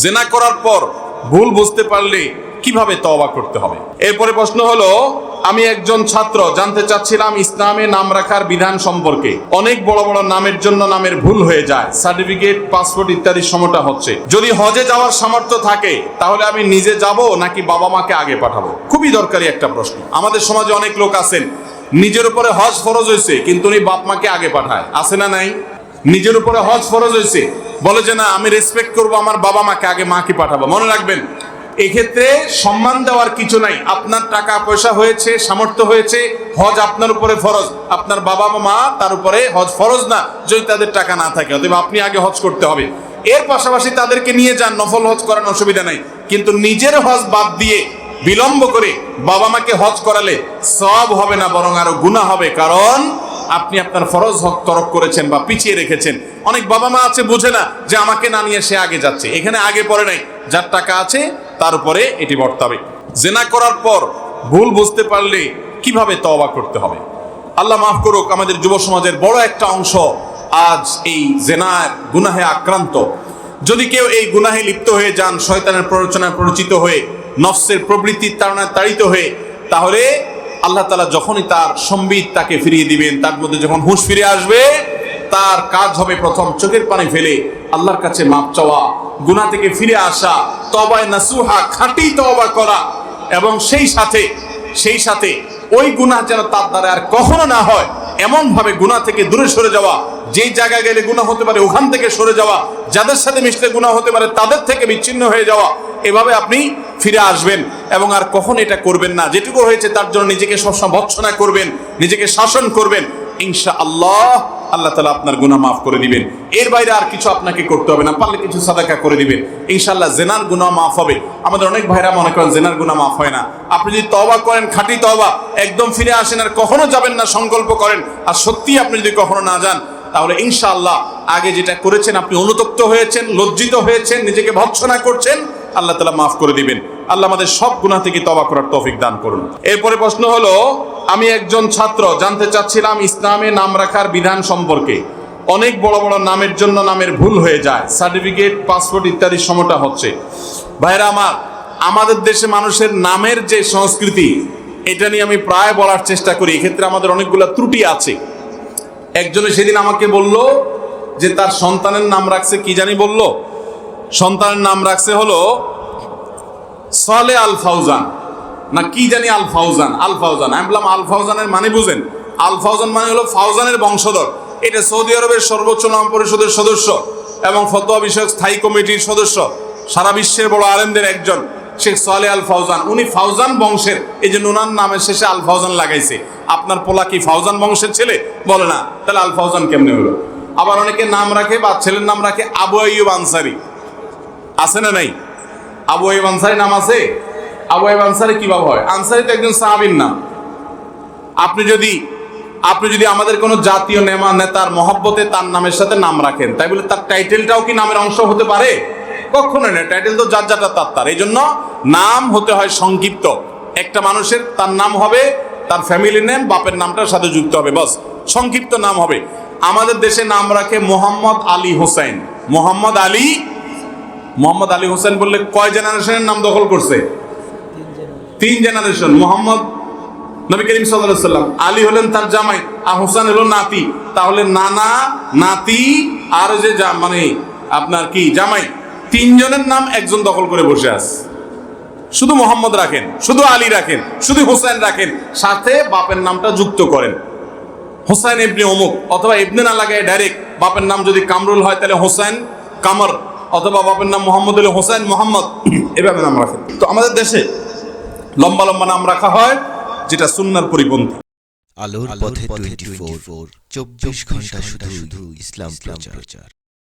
জেনা করার পর ভুল বুঝতে পারলে কীভাবে তওবা করতে হবে? এরপরে প্রশ্ন হলো, আমি একজন ছাত্র, জানতে চাচ্ছিলাম ইসলামে নাম রাখার বিধান সম্পর্কে। অনেক বড় বড় নামের জন্য নামের ভুল হয়ে যায়, সার্টিফিকেট, পাসপোর্ট ইত্যাদি সময়টা হচ্ছে। যদি হজে যাওয়ার সামর্থ্য থাকে, তাহলে আমি নিজে যাব নাকি বাবা মাকে আগে পাঠাবো? খুবই দরকারি একটা প্রশ্ন। আমাদের সমাজে অনেক লোক আছেন, নিজের উপরে হজ ফরজ হয়েছে, কিন্তু উনি বাপ মাকে আগে পাঠায়। আছে না নাই? নিজের উপরে হজ ফরজ হয়েছে বলে যে, না, আমি রেসপেক্ট করব আমার বাবা মাকে, আগে মাকে পাঠাবো। মনে রাখবেন, এক্ষেত্রে সম্মান দেওয়ার কিছু নাই। আপনার টাকা পয়সা হয়েছে, সামর্থ্য হয়েছে, হজ আপনার উপরে ফরজ। আপনার বাবা মা তার উপরে হজ ফরজ না, যদি তাদের টাকা না থাকে, অতএব আপনি আগে হজ করতে হবে। এর পাশাপাশি তাদেরকে নিয়ে যান, নফল হজ করার অসুবিধা নাই। কিন্তু নিজের হজ বাদ দিয়ে বিলম্ব করে বাবা মাকে হজ করালে সব হবে না, বরং আরও গুণা হবে। কারণ আপনি আপনার ফরজ হক তরক করেছেন বা পিছিয়ে রেখেছেন। অনেক বাবা মা আছে, বুঝে না যে আমাকে না নিয়ে সে আগে যাচ্ছে। এখানে আগে পড়ে নাই। যার টাকা আছে, তার উপরে এটি বর্তাবে। জেনা করার পর ভুল বুঝতে পারলে কীভাবে তওবা করতে হবে? আল্লাহ মাফ করুক, আমাদের যুব সমাজের বড় একটা অংশ আজ এই জেনার গুনাহে আক্রান্ত। যদি কেউ এই গুনাহে লিপ্ত হয়ে যান, শয়তানের প্ররোচনায় পরিচিত হয়ে, নফসের প্রবৃত্তির তাড়নায় তাড়িত হয়ে, তাহলে আল্লাহ তালা যখনই তার সম্বিত তাকে ফিরিয়ে দিবেন, তার মধ্যে যখন হুঁশ ফিরে আসবে, তার কাজ হবে প্রথম চোখের পানি ফেলে আল্লাহর কাছে মাপ চাওয়া, গুনাহ থেকে ফিরে আসা তবায় নাসুহা, খাঁটি তওবা করা এবং সেই সাথে সেই সাথে ওই গুনাহ যেন তার দ্বারা আর কখনো না হয় এমন ভাবে গুনাহ থেকে দূরে সরে যাওয়া, যেই জায়গায় গেলে গুনাহ হতে পারে ওখান থেকে সরে যাওয়া, যাদের সাথে মিশলে গুনাহ হতে পারে তাদের থেকে বিচ্ছিন্ন হয়ে যাওয়া, এভাবে আপনি ফিরে আসবেন এবং আর কখন এটা করবেন না। যেটুকু হয়েছে তার জন্য নিজেকে সবসময় ভৎসনা করবেন, নিজেকে শাসন করবেন। ইনশা আল্লাহ আল্লাহ তালা আপনার গুনাহ মাফ করে দিবেন। এর বাইরে আর কিছু আপনাকে করতে হবে না, পারলে কিছু সাদাকা করে দিবেন। ইনশাল্লাহ জেনার গুনাহ মাফ হবে। আমাদের অনেক ভাইরা মনে করেন জেনার গুনাহ মাফ হয় না। আপনি যদি তবা করেন, খাঁটি তবা একদম ফিরে আসেন আর কখনো যাবেন না, সংকল্প করেন, আর সত্যি আপনি যদি কখনো না যান, তাহলে ইনশাআল্লাহ আগে যেটা করেছেন, আপনি অনুতপ্ত হয়েছেন, লজ্জিত হয়েছেন, নিজেকে ভৎসনা করছেন, আল্লাহ তালা মাফ করে দিবেন। আল্লাহ আমাদের সব গুনাহ থেকে তবা করার তৌফিক দান করুন। এরপরে প্রশ্ন হলো, আমি একজন ছাত্র, জানতে চাচ্ছিলাম ইসলামে নাম রাখার বিধান সম্পর্কে। অনেক বড় বড় নামের জন্য নামের ভুল হয়ে যায়, সার্টিফিকেট, পাসপোর্ট ইত্যাদি সময়টা হচ্ছে। ভাইরা আমার, আমাদের দেশে মানুষের নামের যে সংস্কৃতি, এটা নিয়ে আমি প্রায় বলার চেষ্টা করি। এক্ষেত্রে আমাদের অনেকগুলো ত্রুটি আছে। একজনে সেদিন আমাকে বলল যে, তার সন্তানের নাম রাখছে, কি জানি বলল? সন্তানের নাম রাখছে হলো সলে আল ফাউজান। না, কি জানি আল ফাউজান? আল ফাউজান। আমি বললাম, আল ফাউজানের মানে বুঝেন। আল ফাউজান মানে হলো ফাউজানের বংশধর। এটা সৌদি আরবের সর্বোচ্চ নাম পরিষদের সদস্য এবং ফতোয়া বিষয়ক স্থায়ী কমিটির সদস্য। সারা বিশ্বের বড় আলেমদের একজন, শেখ সোয়ালে আল ফাউজান। উনি ফাউজান বংশের। এই যে নুনান নামের শেষে আল ফাউজান লাগাইছে। আপনার পোলা কি ফাউজান বংশের ছেলে? বলে না। তাহলে আল ফাউজান কেমনে হলো? আবার অনেকে নাম রাখে বা ছেলের নাম রাখে আবু আইয়ুব আনসারি। আছে না নাই? আবু আইব আনসারি নাম আছে? আবু আইব আনসারি কীভাবে হয়? আনসারি তো একজন সাহাবীর নাম। আপনি যদি আপনি যদি আমাদের কোনো জাতীয় নেমা নেতার মহব্বতে তার নামের সাথে নাম রাখেন, তাই বলে তার টাইটেলটাও কি নামের অংশ হতে পারে? কখনো না টাইটেল তো যার যাটা তার তার। এই জন্য নাম হতে হয় সংক্ষিপ্ত। একটা মানুষের তার নাম হবে, তার ফ্যামিলি নেম বাপের নামটার সাথে যুক্ত হবে, বস। সংক্ষিপ্ত নাম হবে। আমাদের দেশে নাম রাখে মোহাম্মদ আলী হোসেন। মোহাম্মদ আলী মোহাম্মদ আলী হোসেন বললে কয় জেনারেশনের নাম দখল করছে? তিন জেনারেশন। মোহাম্মদ নবী করিম সাল্লাম। আলী হলেন তার জামাই, আর হোসেন হলো নাতি। তাহলে নানা, নাতি, আর যে মানে আপনার কি, জামাই, তিনজনের নাম একজন দখল করে বসে আছে। শুধু মোহাম্মদ রাখেন, শুধু আলী রাখেন, শুধু হোসেন রাখেন, সাথে বাপের নামটা যুক্ত করেন। হোসেন ইবনে অমুক, অথবা ইবনে না লাগায় ডাইরেক্ট বাপের নাম যদি কামরুল হয়, তাহলে হোসেন কামর। অথবা বাপের নাম মোহাম্মদ আলী হোসেন মোহাম্মদ এভাবে নাম রাখেন। তো আমাদের দেশে লম্বা লম্বা নাম রাখা হয় যেটা সুন্নার পরিপন্থী। আলোর পথে টোয়েন্টি ফোর চব্বিশ ঘণ্টা শুধু ইসলাম প্রচার।